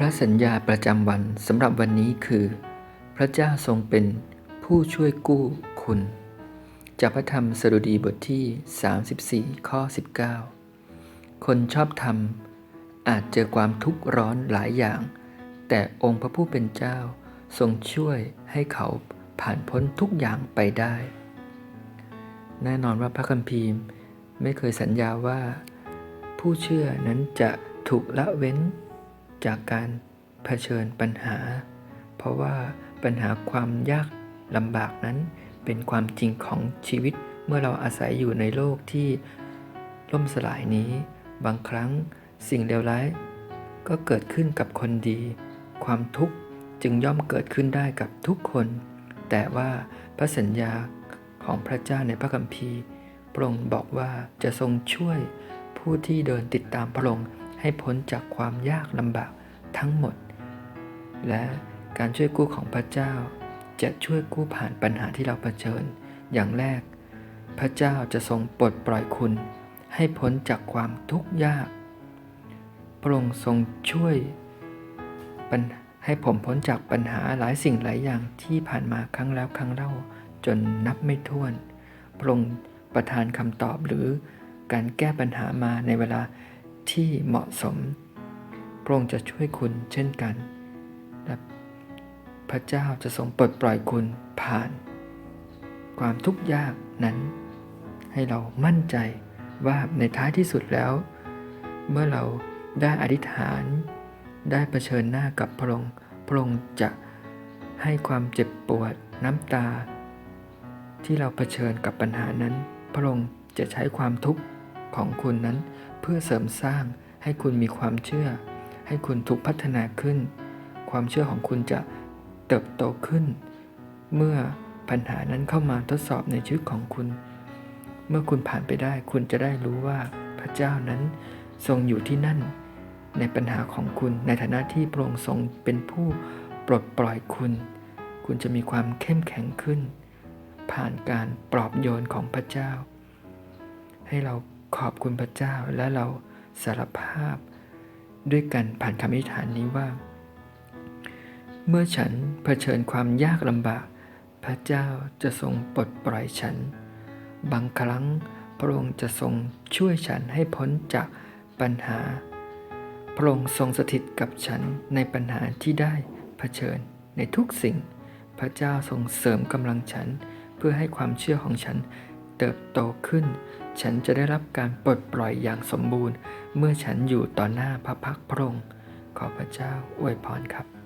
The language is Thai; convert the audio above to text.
ระสัญญาประจำวันสำหรับวันนี้คือ พระเจ้าทรงเป็นผู้ช่วยกู้คุณ จากพระธรรมสดุดีบทที่ 34 ข้อ 19 คนชอบธรรม อาจเจอความทุกข์ร้อนหลายอย่าง แต่องค์พระผู้เป็นเจ้าทรงช่วยให้เขาผ่านพ้นทุกอย่างไปได้ แน่นอนว่าพระคัมภีร์ไม่เคยสัญญาว่า ผู้เชื่อนั้นจะถูกละเว้น จากการเผชิญปัญหา เพราะว่าปัญหาความยากลำบากนั้นเป็นความจริงของชีวิตเมื่อเราอาศัยอยู่ในโลกที่ล่มสลายนี้ บางครั้งสิ่งเลวร้ายก็เกิดขึ้นกับคนดี ความทุกข์จึงย่อมเกิดขึ้นได้กับทุกคน แต่ว่าพระสัญญาของพระเจ้าในพระคัมภีร์พระองค์บอกว่าจะทรงช่วยผู้ที่เดินติดตามพระองค์ ให้พ้นจากความยากลำบากทั้งหมด และการช่วยกู้ของพระเจ้า จะช่วยกู้ผ่านปัญหาที่เราเผชิญ อย่างแรก พระเจ้าจะทรงปลดปล่อยคุณ ให้พ้นจากความทุกข์ยากพระองค์ทรงช่วยให้ผมพ้นจากปัญหาหลายสิ่งหลายอย่างที่ผ่านมาครั้งแล้วครั้งเล่าจนนับไม่ถ้วน พระองค์ประทานคำตอบหรือการแก้ปัญหามาในเวลา ที่เหมาะสม พระองค์จะช่วยคุณเช่นกัน และพระเจ้าจะทรงปลดปล่อยคุณผ่าน ความทุกข์ยากนั้น ให้เรามั่นใจว่าในท้ายที่สุดแล้ว เมื่อเราได้อธิษฐาน ได้เผชิญหน้ากับพระองค์พระองค์จะให้ความเจ็บปวดน้ำตา ที่เราเผชิญกับปัญหานั้น พระองค์จะใช้ความทุกข์ ของคุณนั้น เพื่อเสริมสร้างให้คุณมีความเชื่อ ให้คุณถูกพัฒนาขึ้น ความเชื่อของคุณจะเติบโตขึ้น เมื่อปัญหานั้นเข้ามาทดสอบในชีวิตของคุณ เมื่อคุณผ่านไปได้คุณจะได้รู้ว่าพระเจ้านั้นทรงอยู่ที่นั่น ในปัญหาของคุณในฐานะที่พระองค์ทรงเป็นผู้ปลดปล่อยคุณ คุณจะมีความเข้มแข็งขึ้น ผ่านการปลอบโยนของพระเจ้า ให้เรา ขอบคุณพระเจ้าและเราสารภาพ ด้วยกันผ่านคำอธิษฐานนี้ว่า เมื่อฉันเผชิญความยากลำบาก พระเจ้าจะทรงปลดปล่อยฉัน บางครั้งพระองค์จะทรงช่วยฉันให้พ้นจากปัญหา พระองค์ทรงสถิตกับฉันในปัญหาที่ได้เผชิญในทุกสิ่ง พระเจ้าทรงเสริมกำลังฉันเพื่อให้ความเชื่อของฉันเติบโตขึ้น ฉันจะได้รับการปลดปล่อยอย่างสมบูรณ์ เมื่อฉันอยู่ต่อหน้าพระพักตร์พระองค์ขอพระเจ้าอวยพรครับ